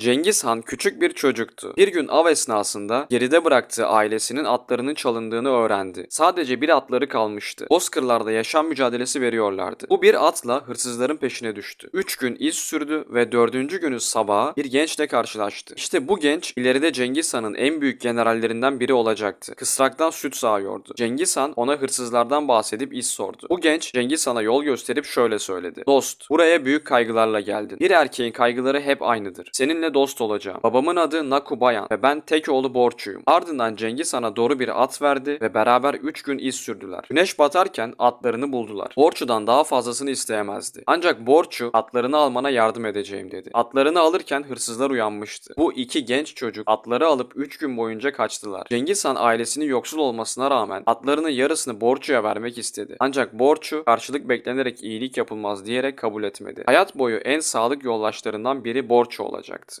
Cengiz Han küçük bir çocuktu. Bir gün av esnasında geride bıraktığı ailesinin atlarının çalındığını öğrendi. Sadece bir atları kalmıştı. Bozkırlarda yaşam mücadelesi veriyorlardı. Bu bir atla hırsızların peşine düştü. Üç gün iz sürdü ve dördüncü günü sabaha bir gençle karşılaştı. İşte bu genç ileride Cengiz Han'ın en büyük generallerinden biri olacaktı. Kısraktan süt sağıyordu. Cengiz Han ona hırsızlardan bahsedip iz sordu. Bu genç Cengiz Han'a yol gösterip şöyle söyledi. Dost, buraya büyük kaygılarla geldin. Bir erkeğin kaygıları hep aynıdır. Seninle dost olacağım. Babamın adı Naku Bayan ve ben tek oğlu Borçuyum. Ardından Cengiz Han'a doğru bir at verdi ve beraber 3 gün iz sürdüler. Güneş batarken atlarını buldular. Borçu'dan daha fazlasını isteyemezdi. Ancak Borçu atlarını almana yardım edeceğim dedi. Atlarını alırken hırsızlar uyanmıştı. Bu iki genç çocuk atları alıp 3 gün boyunca kaçtılar. Cengiz Han ailesinin yoksul olmasına rağmen atlarının yarısını Borçu'ya vermek istedi. Ancak Borçu karşılık beklenerek iyilik yapılmaz diyerek kabul etmedi. Hayat boyu en sadık yoldaşlarından biri Borçu olacaktı.